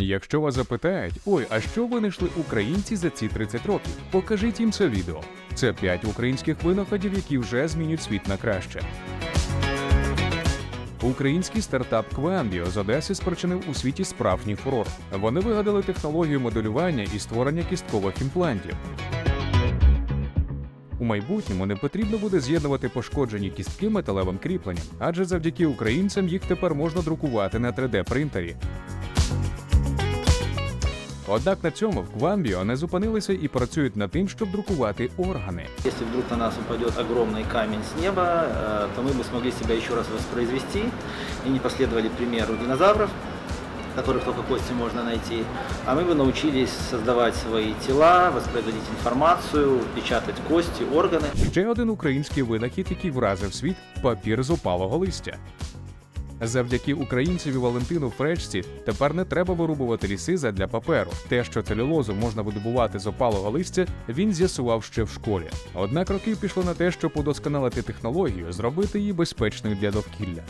Якщо вас запитають, ой, а що винайшли українці за ці 30 років? Покажіть їм це відео. Це 5 українських винаходів, які вже змінюють світ на краще. Український стартап Квамбіо з Одеси спричинив у світі справжній фурор. Вони вигадали технологію моделювання і створення кісткових імплантів. У майбутньому не потрібно буде з'єднувати пошкоджені кістки металевим кріпленням, адже завдяки українцям їх тепер можна друкувати на 3D-принтері. Однак на цьому в Квамбіо не зупинилися і працюють над тим, щоб друкувати органи. Если вдруг на нас упадет огромный камень с неба, э, то мы бы смогли себя еще раз воспроизвести и не последовали примеру динозавров, которых только кости можно найти, а мы бы научились создавать свои тела, воспроизводить информацию, печатать кости, органы. Ще один український винахід, який вразив світ папір з опалого листя. Завдяки українцеві Валентину Фречці тепер не треба вирубувати ліси задля паперу. Те, що целюлозу можна видобувати з опалого листя, він з'ясував ще в школі. Однак роки пішло на те, щоб удосконалити технологію, зробити її безпечною для довкілля.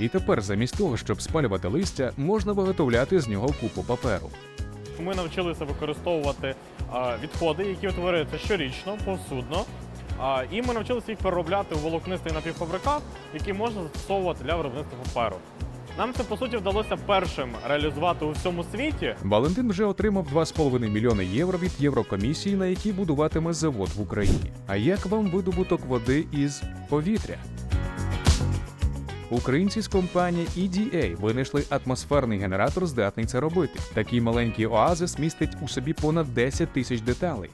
І тепер, замість того, щоб спалювати листя, можна виготовляти з нього купу паперу. Ми навчилися використовувати відходи, які утворюються щорічно, повсюдно. І ми навчилися їх переробляти у волокнистий напівфабрикат, який можна застосовувати для виробництва паперу. Нам це по суті вдалося першим реалізувати у всьому світі. Валентин вже отримав 2,5 мільйони євро від Єврокомісії, на якій будуватиме завод в Україні. А як вам видобуток води із повітря? Українці з компанії EDA винайшли атмосферний генератор, здатний це робити. Такий маленький оазис містить у собі понад 10 тисяч деталей.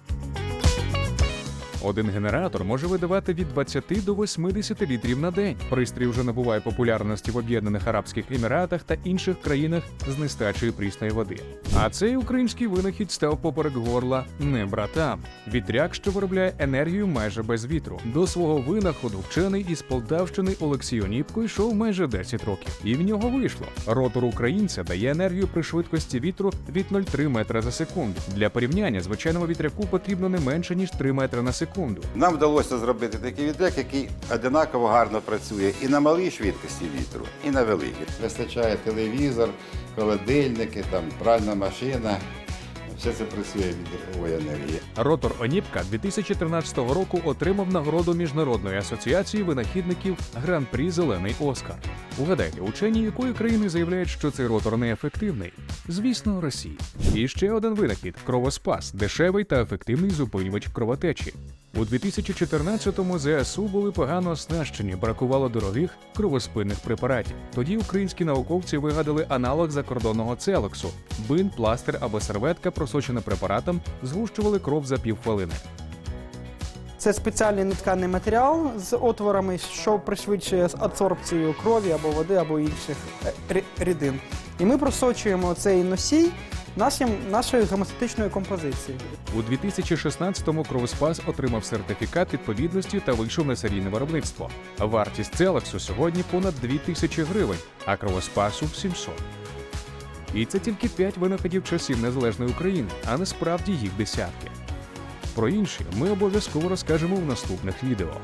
Один генератор може видавати від 20 до 80 літрів на день. Пристрій вже набуває популярності в Об'єднаних Арабських Еміратах та інших країнах з нестачею прісної води. А цей український винахід став поперек горла не братам. Вітряк, що виробляє енергію майже без вітру. До свого винаходу вчений із Полтавщини Олексій Оніпко йшов майже 10 років, і в нього вийшло. Ротор українця дає енергію при швидкості вітру від 0,3 метра за секунду. Для порівняння звичайному вітряку потрібно не менше ніж 3 метри на секунду. Нам вдалося зробити такий вітряк, який одинаково гарно працює і на малій швидкості вітру, і на великій. Вистачає телевізор, холодильники, там пральна машина. Все це працює від вітрової енергії. Ротор Оніпка 2013 року отримав нагороду Міжнародної асоціації винахідників Гран-прі Зелений Оскар. Угадайте, учені якої країни заявляють, що цей ротор неефективний? Звісно, Росії. І ще один винахід кровоспас, дешевий та ефективний зупинювач кровотечі. У 2014-му ЗСУ були погано оснащені, бракувало дорогих кровоспинних препаратів. Тоді українські науковці вигадали аналог закордонного целоксу. Бин, пластир або серветка, просочена препаратом, згущували кров за півхвилини. Це спеціальний нетканий матеріал з отворами, що пришвидшує адсорбцію крові або води, або інших е, рідин. І ми просочуємо цей носій нашим, нашої гемостатичної композиції. У 2016-му Кровоспас отримав сертифікат відповідності та вийшов на серійне виробництво. Вартість Целаксу сьогодні понад 2 тисячі гривень, а Кровоспасу 700. І це тільки 5 винаходів часів незалежної України, а насправді їх десятки. Про інші ми обов'язково розкажемо в наступних відео.